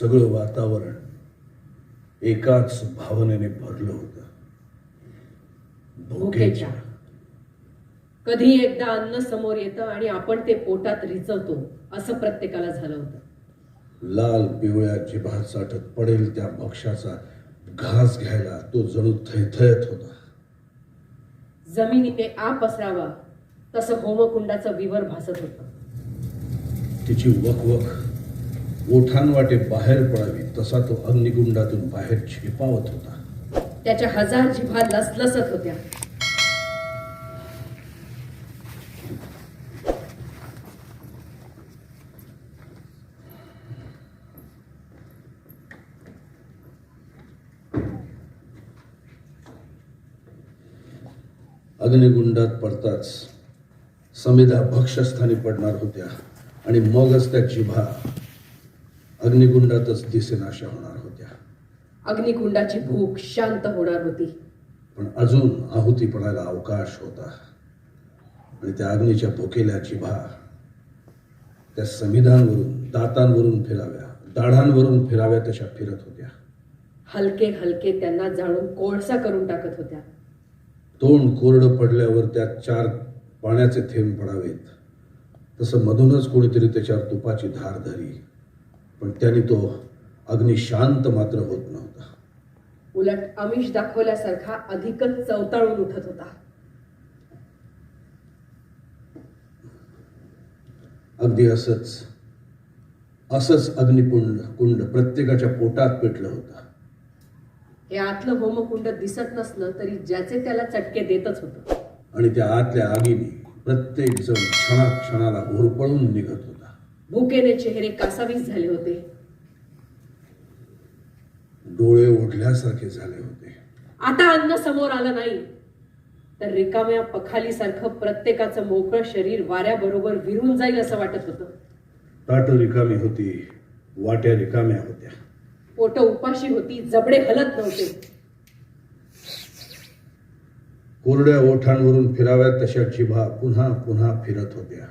सगळं वातावरण एकाच भावनेने भरलं होतं. भुकेच्या. कधी एकदा अन्न समोर येतं आणि आपण ते पोटात रिचवतो असं प्रत्येकाला झालं होतं. लाल पिवळ्या जिभा चाटत पडेल त्या भक्ष्याचा घास घ्यायला तो जणू थैथयत होता. जमिनीने आ पसरावा तसं होमकुंडाचं विवर भासत होतं. तिची वकवक ओठांवाटे बाहेर पडावी तसा तो अग्निकुंडातून बाहेर झेपावत होता. त्याच्या हजार जिभा लसलसत होत्या. अग्निकुंडात पडताच समिधा भक्षस्थानी पडणार होत्या आणि मगच त्या जिभा अग्निकुंडातच दिसेनाशा होणार होत्या. अग्निकुंडाची भूक शांत होणार होती. पण अजून आहुती पडायला अवकाश होता. आणि त्या अग्नीच्या भुकेल्या जिभा त्या संविधानवरून दातांवरून फिराव्या दाढांवरून फिराव्या तशा फिरत होत्या. हलके हलके त्यांना जाणून कोळसा करून टाकत होत्या. तोंड कोरडं पडल्यावर त्यात चार पाण्याचे थेंब पडावेत. तसं मधूनच कोणीतरी त्याच्यावर तुपाची धार धरी. पण त्याने तो अग्नी शांत मात्र होत नव्हता. उलट आमिष दाखवल्यासारखा अधिकच चवताळून उठत होता. अगदी असंच असंच अग्निकुंड कुंड प्रत्येकाच्या पोटात पेटलं होतं. हे आतलं होमकुंड दिसत नसलं तरी ज्याचे त्याला चटके देतच होतं. आणि त्या आतल्या आगीने प्रत्येक जण क्षणाक्षणाला होरपळून निघत होता. भुकेने चेहरे कासावीस झाले होते. डोळे ओढल्यासारखे झाले होते. आता अन्न समोर आलं नाही. तर रिकाम्या पखालीसारखं प्रत्येकाचं मोकळं शरीर वाऱ्याबरोबर विरून जाईल असं वाटत होतं. ताट रिकामी होती वाट्या रिकाम्या होत्या. पोट उपाशी होती जबडे हलत नव्हते. कोरड्या ओठांवरून फिराव्यात तशा जिभा पुन्हा पुन्हा फिरत होत्या.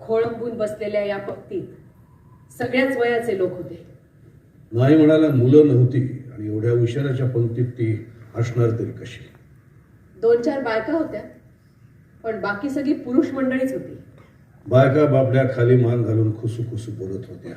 खोळंबून बसलेल्या या पंक्तीत सगळ्याच वयाचे लोक होते. नाही म्हणायला मुलं नव्हती आणि एवढ्या उशिराच्या पंक्तीत ती असणार तरी कशी? दोन चार बायका होत्या पण बाकी सगळी पुरुष मंडळीच होती. बायका बापड्या खाली मान घालून खुसू खुसू बोलत होत्या.